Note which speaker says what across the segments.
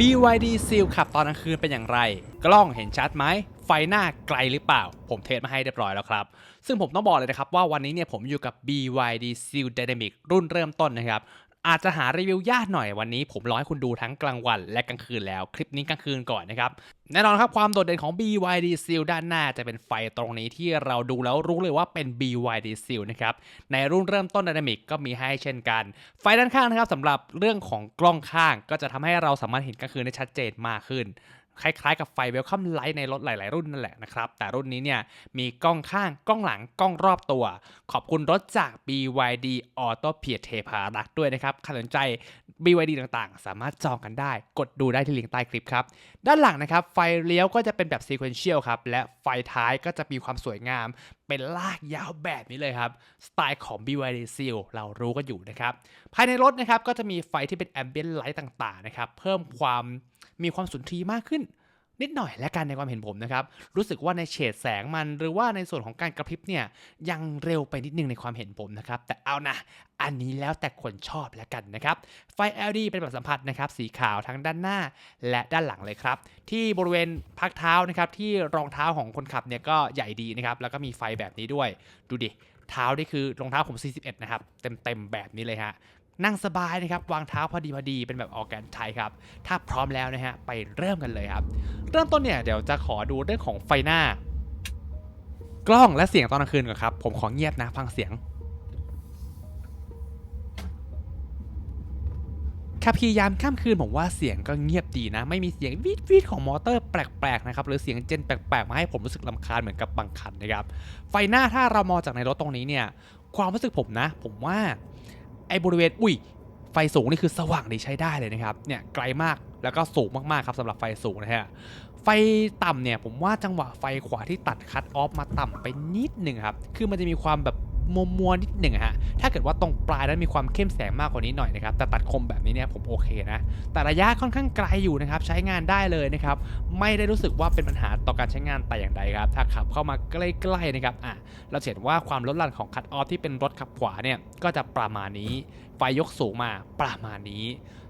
Speaker 1: BYD Seal ขับตอนกลางคืนเป็นอย่างไร กล้องเห็นชัดไหม ไฟหน้าไกลหรือเปล่า ผมเทสมาให้เรียบร้อยแล้วครับ ซึ่งผมต้องบอกเลยนะครับว่าวันนี้เนี่ยผมอยู่กับ BYD Seal Dynamic รุ่นเริ่มต้นนะครับ อาจจะหารีวิวยากหน่อยวันนี้ ผมร้อให้คุณดูทั้งกลางวันและกลางคืนแล้ว คลิปนี้กลางคืนก่อนนะครับ แน่นอนครับความโดดเด่นของ BYD Seal ด้านหน้าจะเป็นไฟตรงนี้ที่เราดูแล้วรู้เลยว่าเป็น BYD Seal นะครับ ในรุ่นเริ่มต้น Dynamic ก็มีให้เช่นกัน ไฟด้านข้างนะครับสำหรับเรื่องของกล้องข้างก็จะทำให้เราสามารถเห็นกลางคืนได้ชัดเจนมากขึ้น คล้ายๆ กับไฟ Welcome Light ในรถหลาย ๆ รุ่นนั่นแหละนะครับ แต่รุ่นนี้เนี่ยมีกล้องข้างกล้องหลังกล้องรอบตัว ขอบคุณรถจาก BYD Auto p i e r เทพารักด้วยนะครับใครสนใจ BYD ต่างๆ สามารถจองกันได้ กดดูได้ที่ลิงก์ใต้คลิปครับ ด้านหลังนะครับ ไฟเลี้ยวก็จะเป็นแบบ Sequential ครับ และไฟท้ายก็จะมีความสวยงาม เป็นลากยาวแบบนี้เลยครับ สไตล์ของ BYD Seal เรารู้กันอยู่นะครับ ภายในรถนะครับก็จะมีไฟที่เป็น Ambient Light ต่างๆนะครับเพิ่มความ มีความสุนทรีมากขึ้น นิดหน่อยและกันในความเห็นผมนะครับ รู้สึกว่าในเฉดแสงมันหรือว่าในส่วนของการกระพริบเนี่ยยังเร็วไปนิดนึงในความเห็นผมนะครับ แต่เอานะอันนี้แล้วแต่คนชอบแล้วกันนะครับ ไฟ LED เป็นแบบสัมผัสนะครับ สีขาวทั้งด้านหน้าและด้านหลังเลยครับ ที่บริเวณพักเท้านะครับ ที่รองเท้าของคนขับเนี่ยก็ใหญ่ดีนะครับ แล้วก็มีไฟแบบนี้ด้วย ดูดิ เท้านี่คือรองเท้าผม 41 นะครับ เต็มๆแบบนี้เลยฮะ นั่งสบายนะครับ วางเท้าพอดีพอดีเป็นแบบออกแกนไทยครับ ถ้าพร้อมแล้วนะฮะ ไปเริ่มกันเลยครับ เริ่มต้นเนี่ยเดี๋ยวจะขอดูเรื่องของไฟหน้า กล้องและเสียงตอนกลางคืนก่อนครับ ผมขอเงียบนะฟังเสียงขับขี่ยามค่ำคืนผมว่าเสียงก็เงียบดีนะ ไม่มีเสียงวีดวีดของมอเตอร์แปลกๆนะครับหรือเสียงเจนแปลกๆมาให้ผมรู้สึกลำคาญเหมือนกับบางคันนะครับไฟหน้าถ้าเรามองจากในรถตรงนี้เนี่ยความรู้สึกผมนะ ผมว่า ไอ้บริเวณอุ้ยไฟสูงนี่คือสว่างดีใช้ได้เลยนะครับเนี่ยไกลมากแล้วก็สูงมากๆครับสำหรับไฟสูงนะฮะไฟต่ำเนี่ยผมว่าจังหวะไฟขวาที่ตัดคัตออฟมาต่ำไปนิดหนึ่งครับ คือมันจะมีความแบบ มัวมัวๆนิดหนึ่งอะฮะ ถ้าเกิดว่าตรงปลายนั้นมีความเข้มแสงมากกว่านี้หน่อยนะครับ แต่ตัดคมแบบนี้เนี่ยผมโอเคนะ แต่ระยะค่อนข้างไกลอยู่นะครับ ใช้งานได้เลยนะครับ ไม่ได้รู้สึกว่าเป็นปัญหาต่อการใช้งานแต่อย่างใดครับ ถ้าขับเข้ามาใกล้ๆนะครับ อะ เราเห็นว่าความลดหลั่นของคัตออฟที่เป็นรถขับขวาเนี่ย ก็จะประมาณนี้ ไฟยกสูงมาประมาณนี้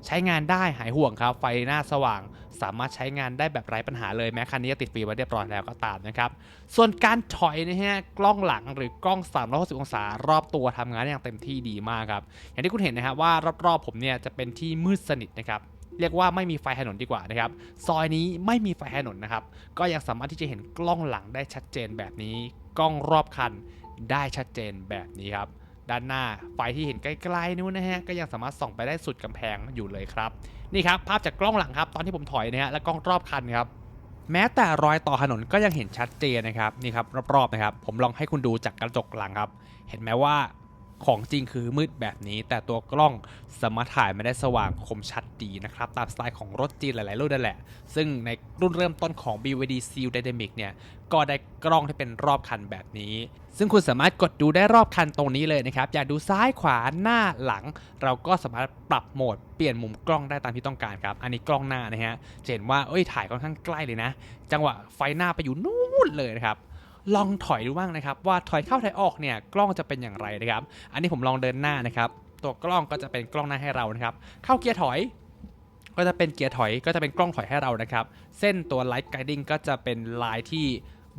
Speaker 1: ใช้งานได้หายห่วงครับ ไฟหน้าสว่าง สามารถใช้งานได้แบบไร้ปัญหาเลยแม้คันนี้จะติดฟิล์มไว้เรียบร้อยแล้วก็ตามนะครับ ส่วนการถอยนะฮะกล้องหลังหรือกล้อง 360 องศารอบตัวทำงานอย่างเต็มที่ดีมากครับ อย่างที่คุณเห็นนะครับว่ารอบๆผมเนี่ยจะเป็นที่มืดสนิทนะครับเรียกว่าไม่มีไฟถนนดีกว่านะครับ ซอยนี้ไม่มีไฟถนนนะครับ ก็ยังสามารถที่จะเห็นกล้องหลังได้ชัดเจนแบบนี้ กล้องรอบคันได้ชัดเจนแบบนี้ครับ ด้านหน้า ไฟที่เห็นใกล้ๆนู้นนะฮะก็ยังสามารถส่องไปได้สุดกำแพงอยู่เลยครับ นี่ครับภาพจากกล้องหลังครับ ตอนที่ผมถอยนะฮะและกล้องรอบคันครับแม้แต่รอยต่อถนนก็ยังเห็นชัดเจนนะครับนี่ครับรอบๆนะครับผมลองให้คุณดูจากกระจกหลังครับ เห็นไหมว่า ของจริงคือมืดแบบนี้ แต่ตัวกล้องสามารถถ่ายไมาได้สว่างคมชัดดีนะครับ ตามสไตล์ของรถจีนหลาย ๆ รุ่นนั่นแหละ ซึ่งในรุ่นเริ่มต้นของ BYD Seal Dynamic เนี่ย ก็ได้กล้องที่เป็นรอบคันแบบนี้ ซึ่งคุณสามารถกดดูได้รอบคันตรงนี้เลยนะครับ อยากดูซ้ายขวาหน้าหลัง เราก็สามารถปรับโหมดเปลี่ยนมุมกล้องได้ตามที่ต้องการครับ อันนี้กล้องหน้านะฮะจะเห็นว่าเอ้ยถ่ายค่อนข้างใกล้เลยนะ จังหวะไฟหน้าไปอยู่นู่นเลยนะครับ ลองถอยดูบ้างนะครับ ว่าถอยเข้าถอยออกเนี่ยกล้องจะเป็นอย่างไรนะครับ อันนี้ผมลองเดินหน้านะครับ ตัวกล้องก็จะเป็นกล้องหน้าให้เรานะครับ เข้าเกียร์ถอย ก็จะเป็นเกียร์ถอย ก็จะเป็นกล้องถอยให้เรานะครับ เส้นตัว Light Guiding ก็จะเป็นลายที่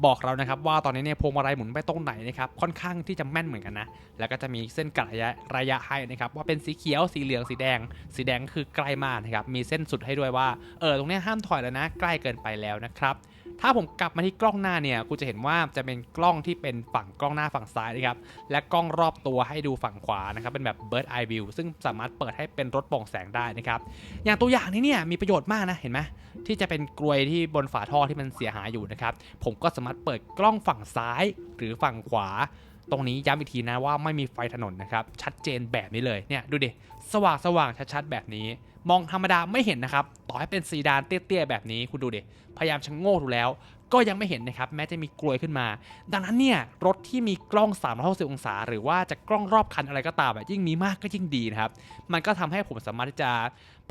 Speaker 1: บอกเรานะครับว่าตอนนี้เนี่ยพวงมาลัยหมุนไปตรงไหนนะครับค่อนข้างที่จะแม่นเหมือนกันนะ แล้วก็จะมีเส้นกระยะระยะให้นะครับว่าเป็นสีเขียวสีเหลืองสีแดง สีแดงคือใกล้มากนะครับมีเส้นสุดให้ด้วยว่าเออตรงนี้ห้ามถอยแล้วนะ ใกล้เกินไปแล้วนะครับ ถ้าผมกลับมาที่กล้องหน้าเนี่ยกูจะเห็นว่าจะเป็นกล้องที่เป็นฝั่งกล้องหน้าฝั่งซ้ายนะครับและกล้องรอบตัวให้ดูฝั่งขวานะครับเป็นแบบ bird eye view ซึ่งสามารถเปิดให้เป็นรถโปร่งแสงได้นะครับอย่างตัวอย่างนี้เนี่ยมีประโยชน์มากนะเห็นไหมที่จะเป็นกลวยที่บนฝาท่อที่มันเสียหายอยู่นะครับผมก็สามารถเปิดกล้องฝั่งซ้ายหรือฝั่งขวาตรงนี้ย้ำอีกทีนะว่าไม่มีไฟถนนนะครับ ชัดเจนแบบนี้เลยเนี่ยดูดิสว่างสว่างชัดๆ แบบนี้ มองธรรมดาไม่เห็นนะครับ ต่อให้เป็นซีดานเตี้ยๆแบบนี้คุณดูดิพยายามชะโงกดูแล้ว ก็ยังไม่เห็นนะครับแม้จะมีกลวยขึ้นมา ดังนั้นเนี่ยรถที่มีกล้อง 360 องศา หรือว่าจะกล้องรอบคันอะไรก็ตามอะยิ่งมีมากก็ยิ่งดีนะครับมันก็ทำให้ผมสามารถที่จะ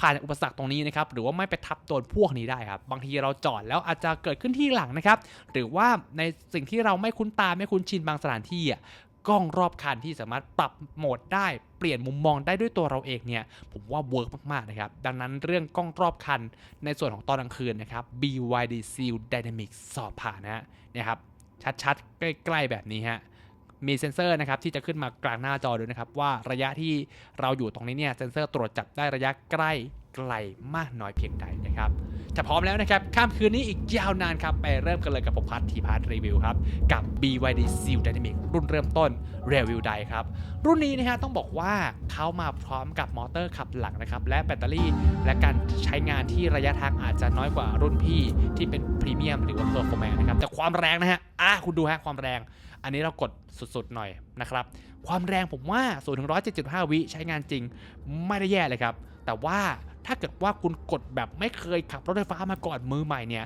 Speaker 1: ผ่านอุปสรรคตรงนี้นะครับหรือว่าไม่ไปทับโดนพวกนี้ได้ครับบางทีเราจอดแล้วอาจจะเกิดขึ้นที่หลังนะครับหรือว่าในสิ่งที่เราไม่คุ้นตาไม่คุ้นชินบางสถานที่อะ กล้องรอบคันที่สามารถปรับโหมดได้เปลี่ยนมุมมองได้ด้วยตัวเราเองเนี่ยผมว่าเวิร์กมากๆนะครับ ดังนั้นเรื่องกล้องรอบคันในส่วนของตอนกลางคืนนะครับ BYD Seal Dynamic สอบผ่านนะฮะเนี่ยครับชัดๆ ใกล้ๆแบบนี้ฮะมีเซ็นเซอร์นะครับที่จะขึ้นมากลางหน้าจอด้วยนะครับ ว่าระยะที่เราอยู่ตรงนี้เนี่ยเซ็นเซอร์ตรวจจับได้ระยะใกล้ไกลมากน้อยเพียงใดนะครับ ถ้าพร้อมแล้วนะครับ ข้ามคืนนี้อีกยาวนานครับ ไปเริ่มกันเลยกับผมพัททีพาร์ทรีวิวครับ กับ BYD Seal Dynamic รุ่นเริ่มต้น r e v i e w d i ครับ รุ่นนี้นะฮะต้องบอกว่าเขามาพร้อมกับมอเตอร์ขับหลังนะครับ และแบตเตอรี่และการใช้งานที่ระยะทางอาจจะน้อยกว่ารุ่นพี่ที่เป็นพรีเมียมหรือว่าเพอร์ฟอร์แมนนะครับแต่ความแรงนะฮะอะคุณดูฮะความแรง อันนี้เรากดสุดๆหน่อยนะครับความแรงผมว่า0ถึง175 วิใช้งานจริงไม่ได้แย่เลยครับแต่ว่า ถ้าเกิดว่าคุณกดแบบไม่เคยขับรถไฟฟ้ามาก่อนมือใหม่เนี่ย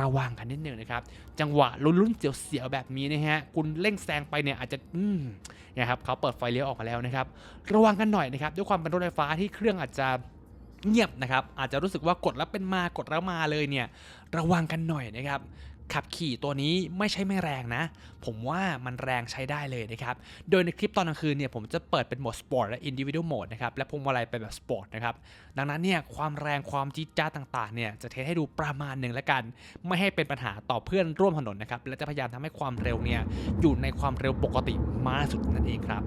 Speaker 1: ระวังกันนิดนึงนะครับ จังหวะลุ้นๆเสียวๆแบบนี้นะฮะคุณเร่งแซงไปเนี่ยอาจจะอืมเนี่ยครับเขาเปิดไฟเลี้ยวออกมาแล้วนะครับระวังกันหน่อยนะครับด้วยความเป็นรถไฟฟ้าที่เครื่องอาจจะเงียบนะครับอาจจะรู้สึกว่ากดแล้วเป็นมากดแล้วมาเลยเนี่ยระวังกันหน่อยนะครับ ขับขี่ตัวนี้ไม่ใช่ไม่แรงนะ ผมว่ามันแรงใช้ได้เลยนะครับ โดยในคลิปตอนกลางคืนเนี่ยผมจะเปิดเป็นโหมดสปอร์ตและอินดิวิ a l โหมดนะครับ และพวงมาลัยเป็นแบบสปอร์ตนะครับ ดังนั้นเนี่ยความแรงความจี๊ดจ้าต่างๆเนี่ยจะเทสให้ดูประมาณหนึ่งแล้วกัน ไม่ให้เป็นปัญหาต่อเพื่อนร่วมถนนนะครับ และจะพยายามทำให้ความเร็วเนี่ยอยู่ในความเร็วปกติมากสุดนั่นเองครับ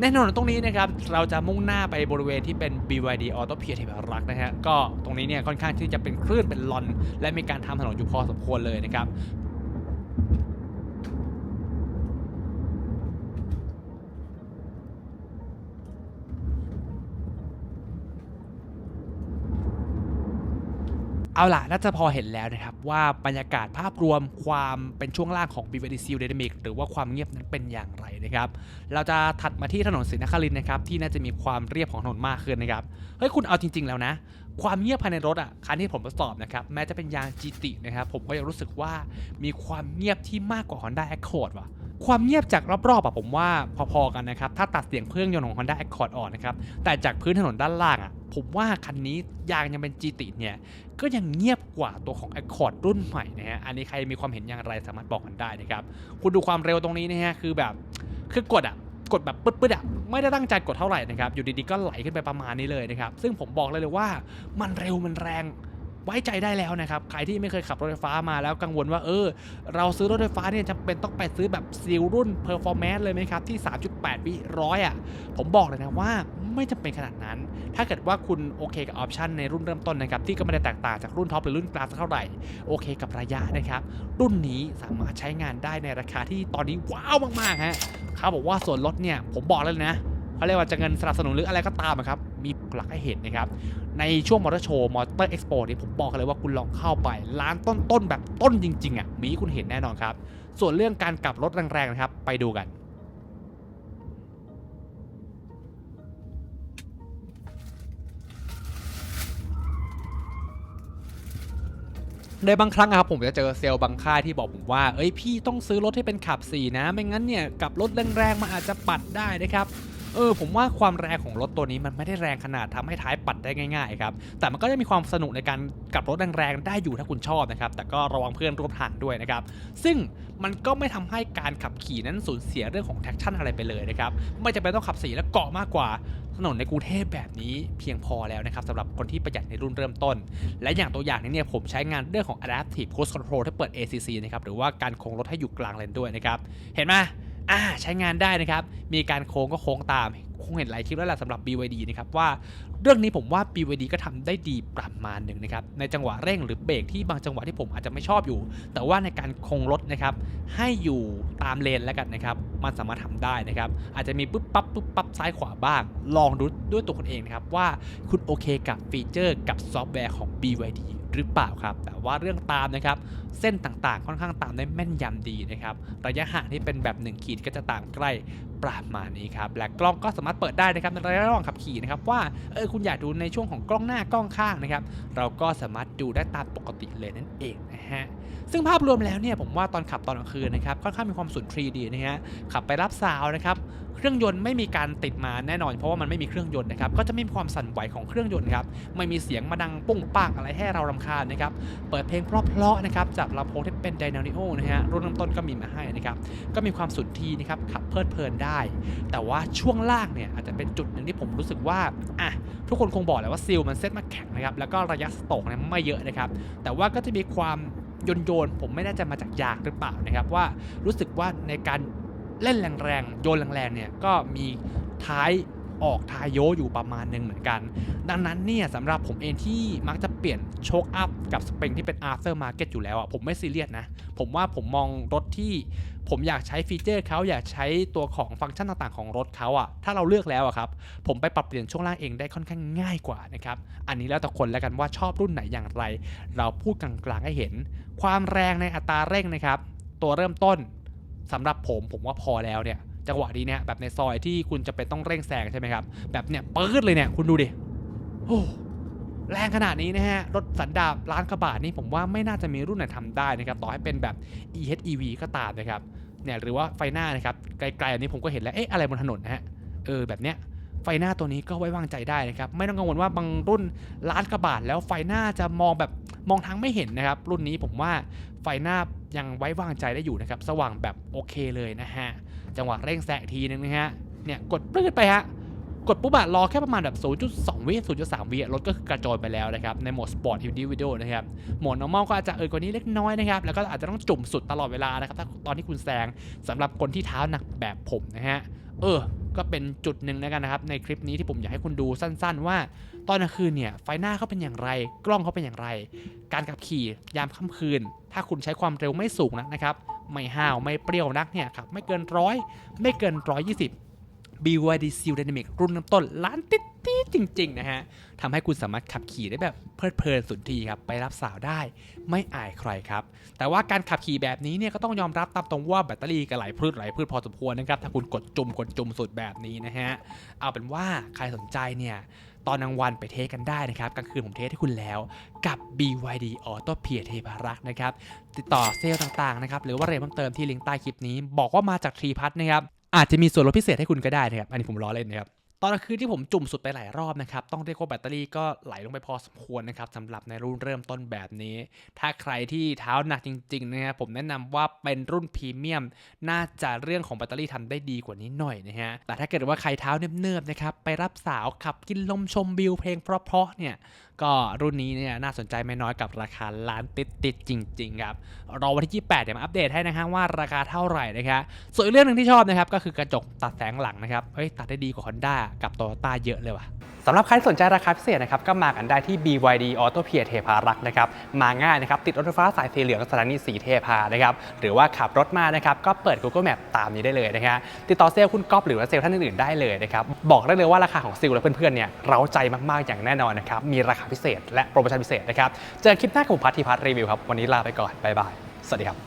Speaker 1: แน่นอนตรงนี้นะครับเราจะมุ่งหน้าไปบริเวณที่เป็น BYD Auto p i e r ที่แบบรักนะฮะก็ตรงนี้เนี่ยค่อนข้างที่จะเป็นคลื่นเป็นลอน และมีการทำถนนอยู่พอสมควรเลยนะครับ เอาล่ะน่าจะพอเห็นแล้วนะครับ ว่าบรรยากาศภาพรวมความเป็นช่วงล่างของ BYD Seal Dynamic หรือว่าความเงียบนั้นเป็นอย่างไรนะครับ เราจะถัดมาที่ถนนศรีนครินนะครับ ที่น่าจะมีความเรียบของถนนมากขึ้นนะครับ เฮ้ย คุณเอาจริง ๆ แล้วนะ ความเงียบภายในรถอะคันที่ผมทดสอบนะครับแม้จะเป็นยาง GT นะครับผมก็ยังรู้สึกว่ามีความเงียบที่มากกว่า Honda Accord ว่ะความเงียบจากรอบๆอะผมว่าพอๆกันนะครับ ถ้าตัดเสียงเครื่องยนต์ของ Honda Accord ออกนะครับ แต่จากพื้นถนนด้านล่างอะผมว่าคันนี้ยางยังเป็น GT เนี่ย ก็ยังเงียบกว่าตัวของ Accord รุ่นใหม่นะฮะ อันนี้ใครมีความเห็นอย่างไรสามารถบอกกันได้นะครับ คุณดูความเร็วตรงนี้นะฮะ คือแบบ คือกดอะ กดแบบปึ๊ดๆอะไม่ได้ตั้งใจกดเท่าไหร่นะครับอยู่ดีๆก็ไหลขึ้นไปประมาณนี้เลยนะครับซึ่งผมบอกเลยเลยว่ามันเร็วมันแรงไว้ใจได้แล้วนะครับ ใครที่ไม่เคยขับรถไฟฟ้ามาแล้วกังวลว่าเออ เราซื้อรถไฟฟ้าเนี่ยจำเป็นต้องไปซื้อแบบซีลรุ่น Performance เลยไหมครับ ที่ 3.8 วิร้อยอะ ผมบอกเลยนะว่า ไม่จำเป็นขนาดนั้น ถ้าเกิดว่าคุณโอเคกับออปชันในรุ่นเริ่มต้นนะครับที่ก็ไม่ได้แตกต่างจากรุ่นท็อปหรือรุ่นกลางสักเท่าไหร่โอเคกับระยะนะครับ รุ่นนี้สามารถใช้งานได้ในราคาที่ตอนนี้ว้าวมากๆฮะเขาบอกว่าส่วนลดเนี่ยผมบอกเลยนะเขาเรียกว่าจะเงินสนับสนุนหรืออะไรก็ตามครับ มีหลักให้เห็นนะครับ ในช่วงมอเตอร์โชว์มอเตอร์เอ็กซ์โปนี่ผมบอกเลยว่าคุณลองเข้าไปร้านต้นๆแบบต้นจริงๆอะมีคุณเห็นแน่นอนครับ ส่วนเรื่องการกลับรถแรงๆนะครับ ไปดูกัน โดยบางครั้งครับผมจะเจอเซลล์บางค่ายที่บอกผมว่า เอ้ยพี่ต้องซื้อรถที่เป็นขับ4นะ ไม่งั้นเนี่ยกับรถแรงๆมันอาจจะปัดได้นะครับเออผมว่าความแรงของรถตัวนี้มันไม่ได้แรงขนาดทำให้ท้ายปัดได้ง่ายๆครับแต่มันก็จะมีความสนุกในการกับรถแรงๆได้อยู่ถ้าคุณชอบนะครับแต่ก็ระวังเพื่อนร่วมทางด้วยนะครับซึ่งมันก็ไม่ทำให้การขับขี่นั้นสูญเสียเรื่องของแท็กชั่นอะไรไปเลยนะครับไม่จำเป็นต้องขับสีและเกาะมากกว่า ถนนในกรุงเทพแบบนี้เพียงพอแล้วนะครับสำหรับคนที่ประหยัดในรุ่นเริ่มต้น และอย่างตัวอย่างนี้เนี่ยผมใช้งานเรื่องของ Adaptive Cruise Control ที่เปิด ACC นะครับหรือว่าการโค้งรถให้อยู่กลางเลนด้วยนะครับ เห็นไหมอ่าใช้งานได้นะครับ มีการโค้งก็โค้งตาม คงเห็นหลายคลิปแล้วแหละสำหรับ BYD นะครับว่าเรื่องนี้ผมว่า BYD ก็ทำได้ดีประมาณหนึ่งนะครับในจังหวะเร่งหรือเบรกที่บางจังหวะที่ผมอาจจะไม่ชอบอยู่ แต่ว่าในการคงรถนะครับให้อยู่ตามเลนแล้วกันนะครับมันสามารถทำได้นะครับอาจจะมีปุ๊บปั๊บปุ๊บปั๊บซ้ายขวาบ้าง ลองดูด้วยตัวคุณเองนะครับว่าคุณโอเคกับฟีเจอร์กับซอฟต์แวร์ของ BYD หรือเปล่าครับ แต่ว่าเรื่องตามนะครับ เส้นต่างๆ ค่อนข้างตามได้แม่นยำดีนะครับ ระยะห่างที่เป็นแบบ 1 ขีดก็จะตามใกล้ประมาณนี้ครับ และกล้องก็สามารถเปิดได้นะครับในระหว่างขับขี่นะครับว่า เออคุณอยากดูในช่วงของกล้องหน้ากล้องข้างนะครับ เราก็สามารถดูได้ตามปกติเลยนั่นเองนะฮะ ซึ่งภาพรวมแล้วเนี่ยผมว่าตอนขับตอนกลางคืนนะครับค่อนข้างมีความสุนทรีดีนะฮะขับไปรับสาวนะครับเครื่องยนต์ไม่มีการติดมาแน่นอน เพราะว่ามันไม่มีเครื่องยนต์นะครับก็จะไม่มีความสั่นไหวของเครื่องยนต์ครับไม่มีเสียงมาดังปุ้งปังอะไรให้เรารำคาญนะครับเปิดเพลงเพราะๆนะครับจากลำโพงที่เป็นไดนามิโอนะฮะรุ่นเริ่มต้นก็มีมาให้นะครับก็มีความสุนทรีนะครับขับเพลิดเพลินได้ แต่ว่าช่วงล่างเนี่ยอาจจะเป็นจุดหนึ่งที่ผมรู้สึกว่าอะทุกคนคงบอกแหละว่าซิลมันเซตมาแข็งนะครับแล้วก็ระยะสโตกเนี่ยไม่เยอะนะครับแต่ว่าก็จะมีความ โยนโยนๆผมไม่แน่ใจมาจากยากหรือเปล่านะครับว่ารู้สึกว่าในการเล่นแรงๆโยนแรงๆเนี่ยก็มีท้าย ออกทายโยอยู่ประมาณหนึ่งเหมือนกัน ดังนั้นเนี่ยสำหรับผมเองที่มักจะเปลี่ยนโชคอัพกับสปริงที่เป็น after market อยู่แล้วอะผมไม่ซีเรียสนะ ผมว่าผมมองรถที่ผมอยากใช้ฟีเจอร์เขาอยากใช้ตัวของฟังก์ชันต่างๆของรถเขาอะถ้าเราเลือกแล้วอะครับผมไปปรับเปลี่ยนช่วงล่างเองได้ค่อนข้างง่ายกว่านะครับอันนี้แล้วแต่คนแล้วกันว่าชอบรุ่นไหนอย่างไร เราพูดกลางๆให้เห็น ความแรงในอัตราเร่งนะครับตัวเริ่มต้นสำหรับผมผมว่าพอแล้วเนี่ย จังหวะนี้เนี่ยแบบในซอยที่คุณจะเป็นต้องเร่งแซงใช่ไหมครับ แบบเนี่ยปื๊ดเลยเนี่ยคุณดูดิโอ้แรงขนาดนี้นะฮะ รถสันดาปล้านกว่าบาทนี่ผมว่าไม่น่าจะมีรุ่นไหนทำได้นะครับ ต่อให้เป็นแบบ EHEV ก็ตามนะครับ เนี่ยหรือว่าไฟหน้านะครับ ไกลๆอันนี้ผมก็เห็นแล้ว เอ๊ะอะไรบนถนนนะฮะ เออแบบเนี้ยไฟหน้าตัวนี้ก็ไว้วางใจได้นะครับ ไม่ต้องกังวลว่าบางรุ่นล้านกว่าบาทแล้วไฟหน้าจะมองแบบมองทางไม่เห็นนะครับ รุ่นนี้ผมว่าไฟหน้ายังไว้วางใจได้อยู่นะครับ สว่างแบบโอเคเลยนะฮะ จังหวะเร่งแซงทีนึงนะฮะ เนี่ยกดปลื้ดไปฮะ กดปุ๊บอะรอแค่ประมาณแบบ 0.2 วิ 0.3 วิรถก็คือกระโจนไปแล้วนะครับ ในโหมดสปอร์ตอินดิวิโดนะครับ โหมด normal ก็อาจจะเออกว่านี้เล็กน้อยนะครับ แล้วก็อาจจะต้องจุ่มสุดตลอดเวลานะครับ ถ้าตอนที่คุณแซงสำหรับคนที่เท้าหนักแบบผมนะฮะ เออ ก็เป็นจุดหนึ่งแล้วกันนะครับ ในคลิปนี้ที่ผมอยากให้คุณดูสั้น ๆ ว่าตอนกลางคืนเนี่ยไฟหน้าเขาเป็นอย่างไร กล้องเขาเป็นอย่างไร การขับขี่ยามค่ำคืน ถ้าคุณใช้ความเร็วไม่สูงนะครับ ไม่ห้าว ไม่เปรี้ยวนักเนี่ยครับไม่เกินร้อยไม่เกิน 120 BYD Seal Dynamic รุ่นเริ่มต้นล้านติดติดๆจริง ๆ นะฮะทำให้คุณสามารถขับขี่ได้แบบเพลิดเพลินสุนทรีครับ ไปรับสาวได้ไม่อายใครครับ แต่ว่าการขับขี่แบบนี้เนี่ยก็ต้องยอมรับตามตรงว่าแบตเตอรี่ก็ไหลพืดไหลพืดพอสมควรนะครับ ถ้าคุณกดจุ่มกดจุ่มสุดแบบนี้นะฮะ เอาเป็นว่าใครสนใจเนี่ย ตอนกลางวันไปเทสกันได้นะครับกลางคืนผมเทสให้คุณแล้วกับ BYD Auto p i e r เทพารักษ์นะครับติดต่อเซลล์ต่างๆนะครับหรือว่าเรทเพิ่มเติมที่ลิงก์ใต้คลิปนี้ บอกว่ามาจากทรีพัทนะครับอาจจะมีส่วนลดพิเศษให้คุณก็ได้นะครับอันนี้ผมล้อเล่นนะครับ ตอนกลางคืนที่ผมจุ่มสุดไปหลายรอบนะครับ ต้องเรียกว่าแบตเตอรี่ก็ไหลลงไปพอสมควรนะครับสำหรับในรุ่นเริ่มต้นแบบนี้ ถ้าใครที่เท้าหนักจริงๆนะครับผมแนะนำว่าเป็นรุ่นพรีเมียม น่าจะเรื่องของแบตเตอรี่ทำได้ดีกว่านี้หน่อยนะฮะ แต่ถ้าเกิดว่าใครเท้าเนิบๆนะครับ ไปรับสาวขับกินลมชมวิวเพลงเพราะๆเนี่ย ก็รุ่นนี้เนี่ยน่าสนใจไม่น้อยกับราคาล้านติดๆจริง ๆ ครับ รอวันที่ 28 เดี๋ยวมาอัปเดตให้นะครับว่าราคาเท่าไหร่นะครับส่วนอีกเรื่องหนึ่งที่ชอบนะครับก็คือกระจกตัดแสงหลังนะครับเฮ้ยตัดได้ดีกว่า Honda กับ Toyota เยอะเลยว่ะ สำหรับใครที่สนใจราคาพิเศษนะครับก็มากันได้ที่ BYD Auto p i e r เทพารักษ์นะครับมาง่ายนะครับติดรถไฟฟ้าสายสีเหลืองสถานีสีเทพานะครับหรือว่าขับรถมานะครับก็เปิด Google Map ตามนี้ได้เลยนะครับติดต่อเซลล์คุณก๊อฟหรือว่าเซลล์ท่านอื่นๆได้เลยนะครับบอกได้เลยว่าราคาของซิลและเพื่อนๆเนี่ยเราใจมากๆอย่างแน่นอนนะครับมีราคาพิเศษ และโปรโมชั่นพิเศษนะครับเจอคลิปหน้ากับผมพัทธิพัฒน์รีวิวครับวันนี้ลาไปก่อนบ๊ายบายสวัสดีครับ